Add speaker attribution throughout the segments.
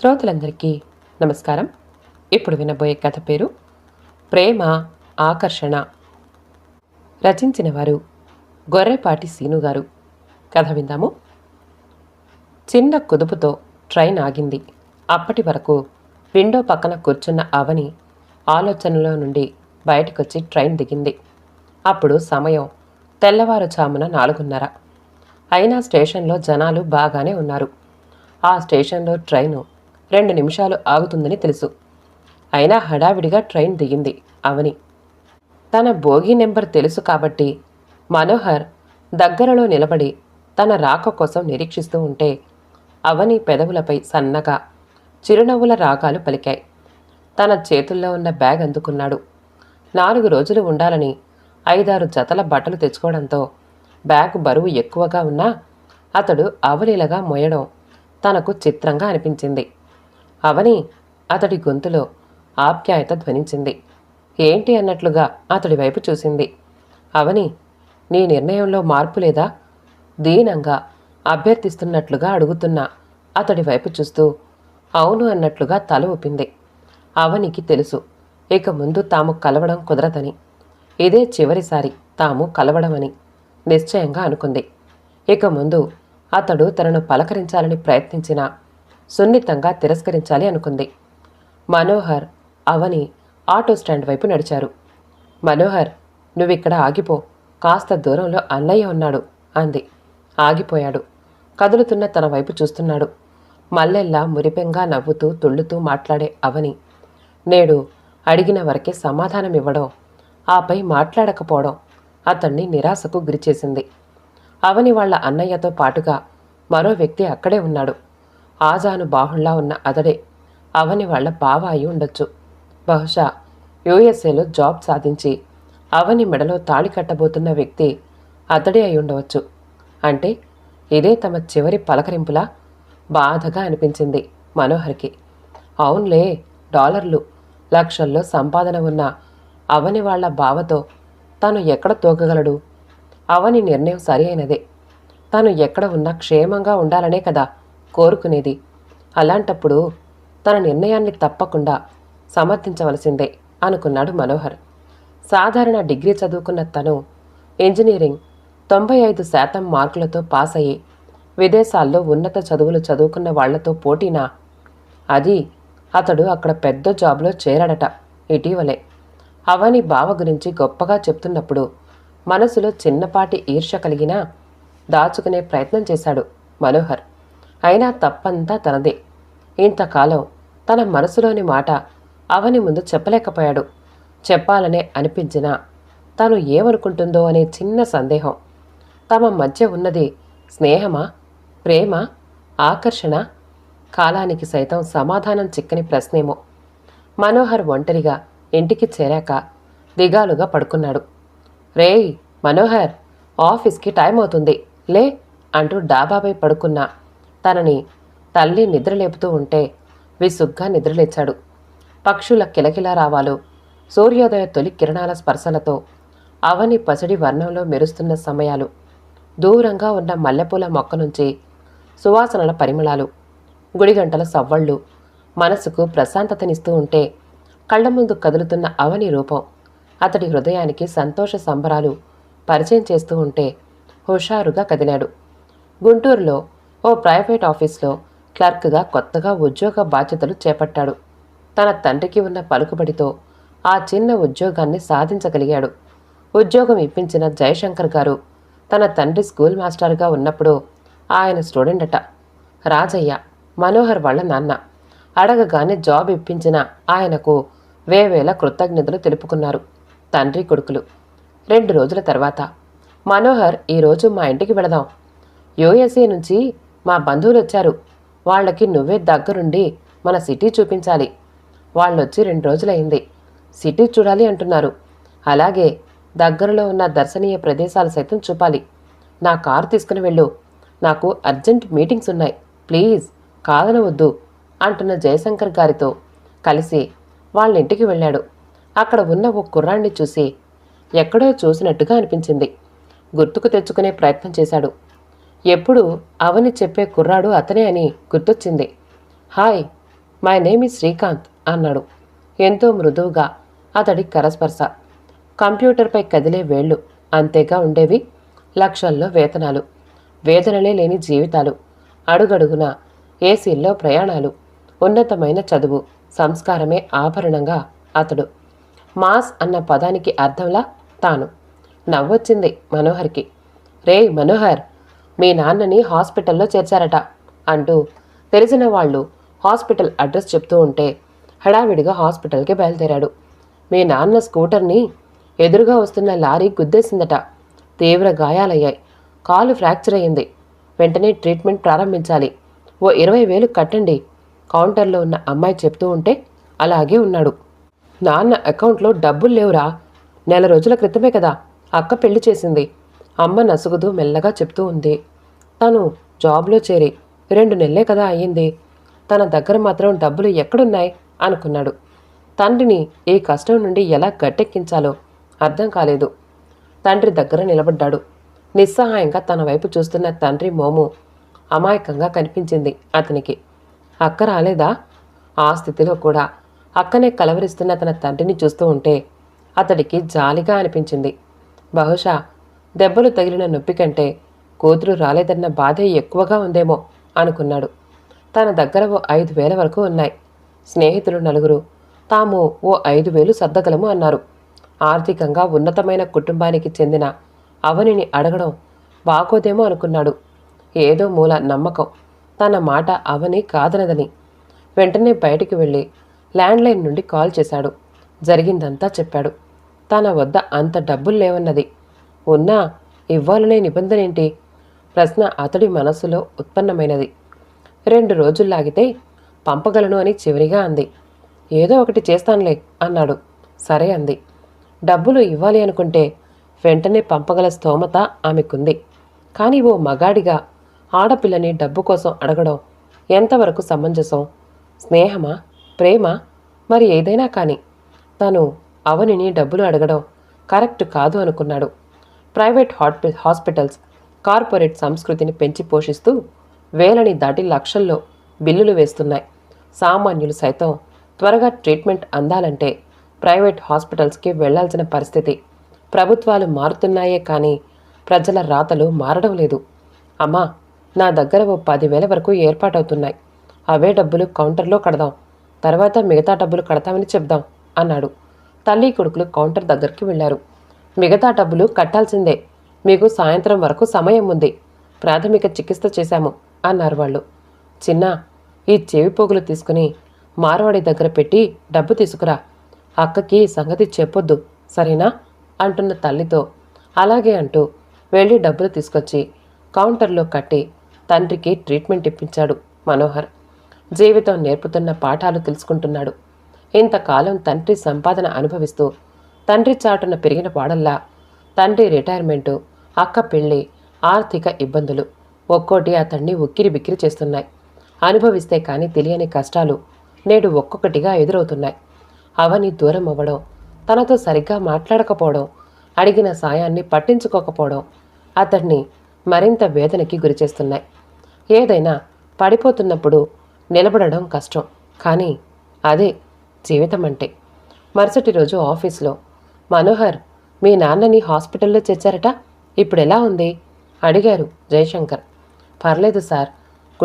Speaker 1: శ్రోతలందరికీ నమస్కారం. ఇప్పుడు వినబోయే కథ పేరు ప్రేమ ఆకర్షణ. రచించిన వారు గొర్రెపాటి సీను గారు. కథ విందాము. చిన్న కుదుపుతో ట్రైన్ ఆగింది. అప్పటి వరకు విండో పక్కన కూర్చున్న అవని ఆలోచనలో నుండి బయటకొచ్చి ట్రైన్ దిగింది. అప్పుడు సమయం తెల్లవారుజామున నాలుగున్నర. అయినా స్టేషన్లో జనాలు బాగానే ఉన్నారు. ఆ స్టేషన్లో ట్రైను రెండు నిమిషాలు ఆగుతుందని తెలుసు. అయినా హడావిడిగా ట్రైన్ దిగింది అవని. తన బోగి నెంబర్ తెలుసు కాబట్టి మనోహర్ దగ్గరలో నిలబడి తన రాక కోసం నిరీక్షిస్తూ ఉంటే అవని పెదవులపై సన్నగా చిరునవ్వుల రాగాలు పలికాయి. తన చేతుల్లో ఉన్న బ్యాగ్ అందుకున్నాడు. నాలుగు రోజులు ఉండాలని ఐదారు జతల బట్టలు తెచ్చుకోవడంతో బ్యాగ్ బరువు ఎక్కువగా ఉన్నా అతడు అవలీలగా మోయడం తనకు చిత్రంగా అనిపించింది. అవని అతడి గొంతులో ఆప్యాయత ధ్వనించింది. ఏంటి అన్నట్లుగా అతడి వైపు చూసింది. అవని నీ నిర్ణయంలో మార్పు లేదా? దీనంగా అభ్యర్థిస్తున్నట్లుగా అడుగుతున్నా అతడి వైపు చూస్తూ అవును అన్నట్లుగా తల ఊపింది. అవనికి తెలుసు ఇక ముందు తాము కలవడం కుదరదని. ఇదే చివరిసారి తాము కలవడమని నిశ్చయంగా అనుకుంది. ఇక ముందు అతడు తనను పలకరించాలని ప్రయత్నించినా సున్నితంగా తిరస్కరించాలి అనుకుంది. మనోహర్ అవని ఆటో స్టాండ్ వైపు నడిచారు. మనోహర్ నువ్విక్కడ ఆగిపో. కాస్త దూరంలో అన్నయ్య ఉన్నాడు అంది. ఆగిపోయాడు. కదులుతున్న తన వైపు చూస్తున్నాడు. మల్లెల్లా మురిపెంగా నవ్వుతూ తుళ్ళుతూ మాట్లాడే అవని నేడు అడిగిన వరకే సమాధానం ఇవ్వడం ఆపై మాట్లాడకపోవడం అతన్ని నిరాశకు గురిచేసింది. అవని వాళ్ళ అన్నయ్యతో పాటుగా మరో వ్యక్తి అక్కడే ఉన్నాడు. ఆజాను బాహుళ్ళా ఉన్న అతడే. అవని వాళ్ళ బావ అయి ఉండొచ్చు. బహుశా యుఎస్ఏలో జాబ్ సాధించి అవని మెడలో తాళి కట్టబోతున్న వ్యక్తి అతడే అయి ఉండవచ్చు. అంటే ఇదే తమ చివరి పలకరింపులా? బాధగా అనిపించింది మనోహర్కి. అవునులే డాలర్లు లక్షల్లో సంపాదన ఉన్న అవని వాళ్ళ బావతో తాను ఎక్కడ తోగగలడు అవని నిర్ణయం సరి అయినదే. తాను ఎక్కడ ఉన్నా క్షేమంగా ఉండాలనే కదా కోరుకునేది. అలాంటప్పుడు తన నిర్ణయాన్ని తప్పకుండా సమర్థించవలసిందే అనుకున్నాడు మనోహర్. సాధారణ డిగ్రీ చదువుకున్న తను ఇంజనీరింగ్ తొంభై ఐదు శాతం మార్కులతో పాస్ అయ్యి విదేశాల్లో ఉన్నత చదువులు చదువుకున్న వాళ్ళతో పోటీనా? అది అతడు అక్కడ పెద్ద జాబ్లో చేరాడట ఇటీవలే. అవని బావ గురించి గొప్పగా చెప్తున్నప్పుడు మనసులో చిన్నపాటి ఈర్ష్య కలిగినా దాచుకునే ప్రయత్నం చేశాడు మనోహర్. అయినా తప్పంతా తనదే. ఇంతకాలం తన మనసులోని మాట అవని ముందు చెప్పలేకపోయాడు. చెప్పాలనే అనిపించినా తాను ఏమనుకుంటుందో అనే చిన్న సందేహం. తమ మధ్య ఉన్నది స్నేహమా? ప్రేమ? ఆకర్షణ? కాలానికి సైతం సమాధానం చిక్కని ప్రశ్నేమో. మనోహర్ ఒంటరిగా ఇంటికి చేరాక దిగాలుగా పడుకున్నాడు. రేయ్ మనోహర్ ఆఫీస్కి టైం అవుతుంది లే అంటూ డాబాపై పడుకున్న తనని తల్లి నిద్రలేపుతూ ఉంటే విసుగ్గా నిద్రలేచాడు. పక్షుల కిలకిల రావాలు. సూర్యోదయ తొలి కిరణాల స్పర్శలతో అవని పసిడి వర్ణంలో మెరుస్తున్న సమయాలు. దూరంగా ఉన్న మల్లెపూల మొక్క నుంచి సువాసనల పరిమళాలు. గుడిగంటల సవ్వళ్ళు. మనసుకు ప్రశాంతతనిస్తూ ఉంటే కళ్ళ ముందు కదులుతున్న అవని రూపం. అతడి హృదయానికి సంతోష సంబరాలు పరిచయం చేస్తూ ఉంటే హుషారుగా కదిలాడు. గుంటూరులో ఓ ప్రైవేట్ ఆఫీస్లో క్లర్క్గా కొత్తగా ఉద్యోగ బాధ్యతలు చేపట్టాడు. తన తండ్రికి ఉన్న పలుకుబడితో ఆ చిన్న ఉద్యోగాన్ని సాధించగలిగాడు. ఉద్యోగం ఇప్పించిన జయశంకర్ గారు తన తండ్రి స్కూల్ మాస్టర్గా ఉన్నప్పుడు ఆయన స్టూడెంట్ అట రాజయ్య మనోహర్ వాళ్ళ నాన్న. అడగగానే జాబ్ ఇప్పించిన ఆయనకు వేవేల కృతజ్ఞతలు తెలుపుకున్నారు తండ్రి కొడుకులు. రెండు రోజుల తర్వాత మనోహర్ ఈరోజు మా ఇంటికి వెళదాం. యుఎస్ఏ నుంచి మా బంధువులు వచ్చారు వాళ్ళకి నువ్వే దగ్గరుండి మన సిటీ చూపించాలి. వాళ్ళొచ్చి రెండు రోజులైంది సిటీ చూడాలి అంటున్నారు. అలాగే దగ్గరలో ఉన్న దర్శనీయ ప్రదేశాలు సైతం చూపాలి. నా కారు తీసుకుని వెళ్ళు. నాకు అర్జెంట్ మీటింగ్స్ ఉన్నాయి. ప్లీజ్ కాదనవద్దు అంటున్న జయశంకర్ గారితో కలిసి వాళ్ళ ఇంటికి వెళ్ళాడు. అక్కడ ఉన్న ఓ కుర్రాన్ని చూసి ఎక్కడో చూసినట్టుగా అనిపించింది. గుర్తుకు తెచ్చుకునే ప్రయత్నం చేశాడు. ఎప్పుడు అవని చెప్పే కుర్రాడు అతనే అని గుర్తొచ్చింది. హాయ్ మై నేమ్ ఈ శ్రీకాంత్ అన్నాడు. ఎంతో మృదువుగా అతడి కరస్పర్శ. కంప్యూటర్పై కదిలే వేళ్ళు అంతేగా ఉండేవి లక్షల్లో వేతనాలు. వేదనలే లేని జీవితాలు అడుగడుగున ఏసీల్లో ప్రయాణాలు ఉన్నతమైన చదువు సంస్కారమే ఆభరణంగా అతడు. మాస్ అన్న పదానికి అర్థంలా తాను. నవ్వొచ్చింది మనోహర్కి. రే మనోహర్! మీ నాన్నని హాస్పిటల్లో చేర్చారట అంటూ తెలిసిన వాళ్ళు హాస్పిటల్ అడ్రస్ చెప్తూ ఉంటే హడావిడిగా హాస్పిటల్కి బయలుదేరాడు. మీ నాన్న స్కూటర్ని ఎదురుగా వస్తున్న లారీ గుద్దేసిందట. తీవ్ర గాయాలయ్యాయి. కాలు ఫ్రాక్చర్ అయ్యింది. వెంటనే ట్రీట్మెంట్ ప్రారంభించాలి. ఓ ఇరవై వేలు కట్టండి. కౌంటర్లో ఉన్న అమ్మాయి చెప్తూ ఉంటే అలాగే ఉన్నాడు. నాన్న అకౌంట్లో డబ్బులు లేవురా. నెల రోజుల క్రితమే కదా. అక్క పెళ్ళి చేసింది. అమ్మ నసుగుతూ మెల్లగా చెప్తూ ఉంది. తను జాబ్లో చేరి రెండు నెలలే కదా అయ్యింది. తన దగ్గర మాత్రం డబ్బులు ఎక్కడున్నాయి అనుకున్నాడు. తండ్రిని ఈ కష్టం నుండి ఎలా గట్టెక్కించాలో అర్థం కాలేదు. తండ్రి దగ్గర నిలబడ్డాడు. నిస్సహాయంగా తన వైపు చూస్తున్న తండ్రి మోము అమాయకంగా కనిపించింది అతనికి. అక్క రాలేదా? ఆ స్థితిలో కూడా అక్కనే కలవరిస్తున్న తన తండ్రిని చూస్తూ ఉంటే అతడికి జాలిగా అనిపించింది. బహుశా దెబ్బలు తగిలిన నొప్పి కంటే కూతురు రాలేదన్న బాధే ఎక్కువగా ఉందేమో అనుకున్నాడు. తన దగ్గర ఓ ఐదు వేల వరకు ఉన్నాయి. స్నేహితులు నలుగురు. తాము ఓ ఐదు వేలు సర్దగలము అన్నారు. ఆర్థికంగా ఉన్నతమైన కుటుంబానికి చెందిన అవనిని అడగడం బాగోదేమో అనుకున్నాడు. ఏదో మూల నమ్మకం. తన మాట అవని కాదనదని. వెంటనే బయటికి వెళ్ళి ల్యాండ్లైన్ నుండి కాల్ చేశాడు. జరిగిందంతా చెప్పాడు. తన వద్ద అంత డబ్బులు లేవన్నది. ఉన్నా ఇవ్వాలనే నిబంధన ఏంటి ప్రశ్న అతడి మనస్సులో ఉత్పన్నమైనది. రెండు రోజుల్లాగితే పంపగలను అని చివరిగా అంది. ఏదో ఒకటి చేస్తానులే అన్నాడు. సరే అంది. డబ్బులు ఇవ్వాలి అనుకుంటే వెంటనే పంపగల స్తోమత ఆమెకుంది. కానీ ఓ మగాడిగా ఆడపిల్లని డబ్బు కోసం అడగడం ఎంతవరకు సమంజసం? స్నేహమా? ప్రేమ? మరి ఏదైనా కానీ తను అవనిని డబ్బులు అడగడం కరెక్ట్ కాదు అనుకున్నాడు. ప్రైవేట్ హాస్పిటల్స్ కార్పొరేట్ సంస్కృతిని పెంచి పోషిస్తూ వేలని దాటి లక్షల్లో బిల్లులు వేస్తున్నాయి. సామాన్యులు సైతం త్వరగా ట్రీట్మెంట్ అందాలంటే ప్రైవేట్ హాస్పిటల్స్కి వెళ్ళాల్సిన పరిస్థితి ప్రభుత్వాలు మారుతున్నాయే కానీ ప్రజల రాతలు మారడం లేదు. అమ్మా నా దగ్గర ఓ పదివేల వరకు ఏర్పాటవుతున్నాయి. అవే డబ్బులు కౌంటర్లో కడదాం. తర్వాత మిగతా డబ్బులు కడతామని చెప్దాం అన్నాడు. తల్లి కొడుకులు కౌంటర్ దగ్గరికి వెళ్ళారు మిగతా డబ్బులు కట్టాల్సిందే. మీకు సాయంత్రం వరకు సమయం ఉంది. ప్రాథమిక చికిత్స చేశాము అన్నారు వాళ్ళు. చిన్న ఈ చెవి పోగులు తీసుకుని మార్వాడి దగ్గర పెట్టి డబ్బు తీసుకురా. అక్కకి సంగతి చెప్పొద్దు సరేనా? అంటున్న తల్లితో. అలాగే అంటూ వెళ్ళి డబ్బులు తీసుకొచ్చి కౌంటర్లో కట్టి తండ్రికి ట్రీట్మెంట్ ఇప్పించాడు మనోహర్. జీవితం నేర్పుతున్న పాఠాలు తెలుసుకుంటున్నాడు. ఇంతకాలం తండ్రి సంపాదన అనుభవిస్తూ తండ్రి చాటున పెరిగిన వాడల్లా. తండ్రి రిటైర్మెంటు అక్క పెళ్ళి ఆర్థిక ఇబ్బందులు ఒక్కోటి అతన్ని ఉక్కిరి బిక్కిరి చేస్తున్నాయి. అనుభవిస్తే కానీ తెలియని కష్టాలు నేడు ఒక్కొక్కటిగా ఎదురవుతున్నాయి. అవని దూరం అవ్వడం తనతో సరిగ్గా మాట్లాడకపోవడం అడిగిన సాయాన్ని పట్టించుకోకపోవడం అతన్ని మరింత వేదనకి గురిచేస్తున్నాయి ఏదైనా పడిపోతున్నప్పుడు నిలబడడం కష్టం. కానీ అదే జీవితం అంటే మరుసటి రోజు ఆఫీస్లో మనోహర్ మీ నాన్నని హాస్పిటల్లో చేర్చారట? ఇప్పుడు ఎలా ఉంది? అడిగారు జయశంకర్. పర్లేదు సార్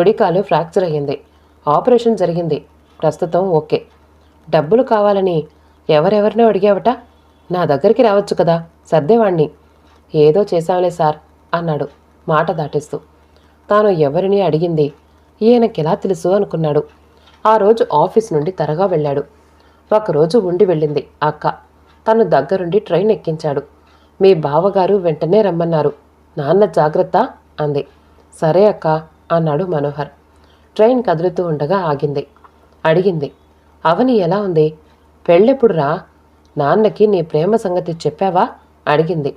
Speaker 1: గుడికాలు ఫ్రాక్చర్ అయ్యింది. ఆపరేషన్ జరిగింది. ప్రస్తుతం ఓకే. డబ్బులు కావాలని ఎవరెవరినో అడిగావట? నా దగ్గరికి రావచ్చు కదా సర్దేవాణ్ణి. ఏదో చేశాంలే సార్ అన్నాడు మాట దాటేస్తూ. తాను ఎవరిని అడిగింది? ఈయనకెలా తెలుసు అనుకున్నాడు. ఆ రోజు ఆఫీస్ నుండి త్వరగా వెళ్ళాడు. ఒకరోజు ఉండి వెళ్ళింది అక్క. తను దగ్గరుండి ట్రైన్ ఎక్కించాడు. మీ బావగారు వెంటనే రమ్మన్నారు. నాన్న జాగ్రత్త అంది. సరే అక్క అన్నాడు మనోహర్. ట్రైన్ కదులుతూ ఉండగా ఆగింది. అడిగింది. అవని ఎలా ఉంది? పెళ్ళెప్పుడు రా? నాన్నకి నీ ప్రేమ సంగతి చెప్పావా? అడిగింది.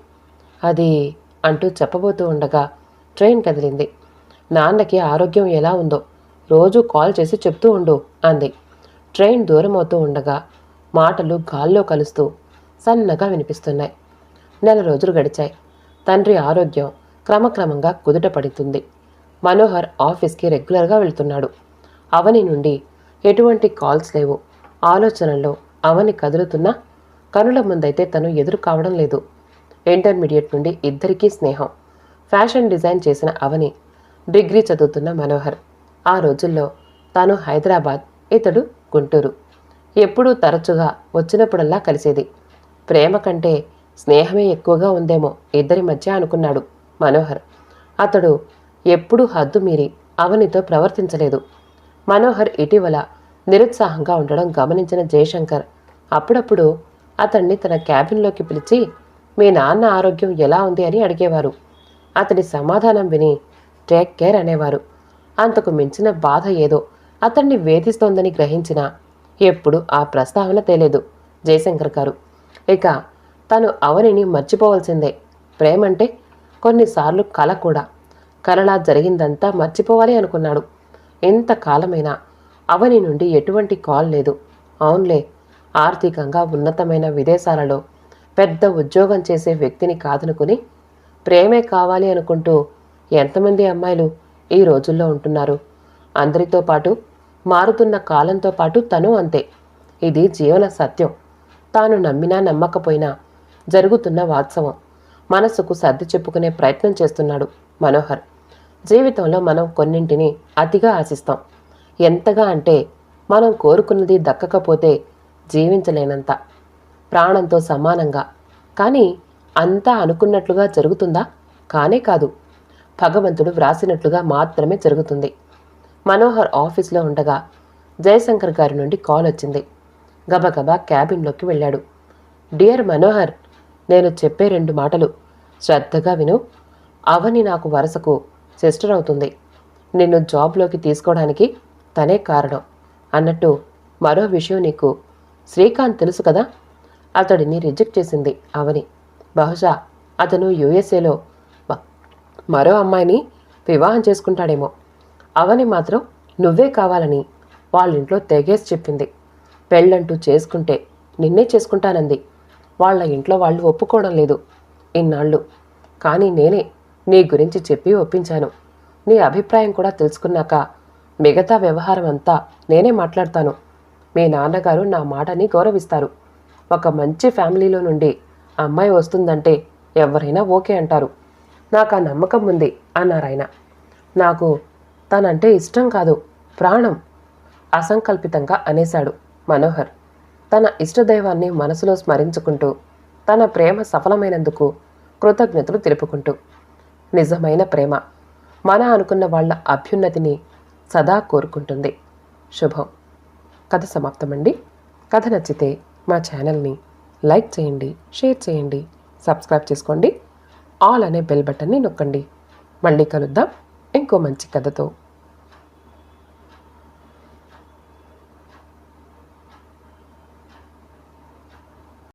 Speaker 1: అది అంటూ చెప్పబోతూ ఉండగా ట్రైన్ కదిలింది. నాన్నకి ఆరోగ్యం ఎలా ఉందో రోజు కాల్ చేసి చెప్తూ ఉండు అంది. ట్రైన్ దూరం అవుతూ ఉండగా మాటలు గాల్లో కలుస్తూ సన్నగా వినిపిస్తున్నాయి. నెల రోజులు గడిచాయి. తండ్రి ఆరోగ్యం క్రమక్రమంగా కుదుట పడుతుంది మనోహర్ ఆఫీస్కి రెగ్యులర్గా వెళ్తున్నాడు. అవని నుండి ఎటువంటి కాల్స్ లేవు. ఆలోచనల్లో అవని కదులుతున్నా కనుల ముందైతే తను ఎదురు కావడం లేదు. ఇంటర్మీడియట్ నుండి ఇద్దరికీ స్నేహం. ఫ్యాషన్ డిజైన్ చేసిన అవని డిగ్రీ చదువుతున్న మనోహర్. ఆ రోజుల్లో తాను హైదరాబాద్ ఇతడు గుంటూరు. ఎప్పుడూ తరచుగా వచ్చినప్పుడల్లా కలిసేది. ప్రేమ కంటే స్నేహమే ఎక్కువగా ఉందేమో ఇద్దరి మధ్య అనుకున్నాడు మనోహర్. అతడు ఎప్పుడూ హద్దు మీరి అవనితో ప్రవర్తించలేదు. మనోహర్ ఇటీవల నిరుత్సాహంగా ఉండడం గమనించిన జయశంకర్ అప్పుడప్పుడు అతన్ని తన క్యాబిన్లోకి పిలిచి మీ నాన్న ఆరోగ్యం ఎలా ఉంది? అని అడిగేవారు. అతడి సమాధానం విని టేక్ కేర్ అనేవారు. అంతకు మించిన బాధ ఏదో అతన్ని వేధిస్తోందని గ్రహించినా ఎప్పుడు ఆ ప్రస్తావన తేలేదు జయశంకర్ గారు. ఇక తను అవనిని మర్చిపోవలసిందే. ప్రేమంటే కొన్నిసార్లు కల కూడా. కలలా జరిగిందంతా మర్చిపోవాలి అనుకున్నాడు. ఇంతకాలమైనా అవని నుండి ఎటువంటి కాల్ లేదు. అవునులే ఆర్థికంగా ఉన్నతమైన విదేశాలలో పెద్ద ఉద్యోగం చేసే వ్యక్తిని కాదనుకుని ప్రేమే కావాలి అనుకుంటూ ఎంతమంది అమ్మాయిలు ఈ రోజుల్లో ఉంటున్నారు? అందరితో పాటు మారుతున్న కాలంతో పాటు తను అంతే. ఇది జీవన సత్యం. తాను నమ్మినా నమ్మకపోయినా జరుగుతున్న వాత్సవం. మనసుకు సర్ది చెప్పుకునే ప్రయత్నం చేస్తున్నాడు మనోహర్. జీవితంలో మనం కొన్నింటిని అతిగా ఆశిస్తాం. ఎంతగా అంటే మనం కోరుకున్నది దక్కకపోతే జీవించలేనంత. ప్రాణంతో సమానంగా. కానీ అంతా అనుకున్నట్లుగా జరుగుతుందా? కానే కాదు. భగవంతుడు వ్రాసినట్లుగా మాత్రమే జరుగుతుంది. మనోహర్ ఆఫీస్లో ఉండగా జయశంకర్ గారి నుండి కాల్ వచ్చింది గబగబా క్యాబిన్లోకి వెళ్ళాడు. డియర్ మనోహర్ నేను చెప్పే రెండు మాటలు. శ్రద్ధగా విను. అవని నాకు వరసకు సిస్టర్ అవుతుంది. నిన్ను జాబ్లోకి తీసుకోవడానికి తనే కారణం అన్నట్టు మరో విషయం నీకు శ్రీకాంత్ తెలుసు కదా? అతడిని రిజెక్ట్ చేసింది అవని. బహుశా అతను యుఎస్ఏలో మరో అమ్మాయిని వివాహం చేసుకుంటాడేమో. అవని మాత్రం నువ్వే కావాలని వాళ్ళింట్లో తెగేసి చెప్పింది. పెళ్ళంటూ చేసుకుంటే నిన్నే చేసుకుంటానంది. వాళ్ళ ఇంట్లో వాళ్ళు ఒప్పుకోవడం లేదు. ఇన్నాళ్ళు. కానీ నేనే నీ గురించి చెప్పి ఒప్పించాను. నీ అభిప్రాయం కూడా తెలుసుకున్నాక మిగతా వ్యవహారం అంతా నేనే మాట్లాడతాను. మీ నాన్నగారు నా మాటని గౌరవిస్తారు. ఒక మంచి ఫ్యామిలీలో నుండి అమ్మాయి వస్తుందంటే ఎవరైనా ఓకే అంటారు. నాకు ఆ నమ్మకం ఉంది అన్నారాయన నాకు తనంటే ఇష్టం కాదు ప్రాణం అసంకల్పితంగా అనేశాడు. మనోహర్ తన ఇష్టదైవాన్ని మనసులో స్మరించుకుంటూ తన ప్రేమ సఫలమైనందుకు కృతజ్ఞతలు తెలుపుకుంటూ. నిజమైన ప్రేమ మన అనుకున్న వాళ్ళ అభ్యున్నతిని సదా కోరుకుంటుంది. శుభం. కథ సమాప్తమండి. కథ నచ్చితే మా ఛానల్ని లైక్ చేయండి షేర్ చేయండి సబ్స్క్రైబ్ చేసుకోండి. ఆల్ అనే బెల్ బటన్ని నొక్కండి. మళ్ళీ కలుద్దాం. ఇంకో మంచి కథతో.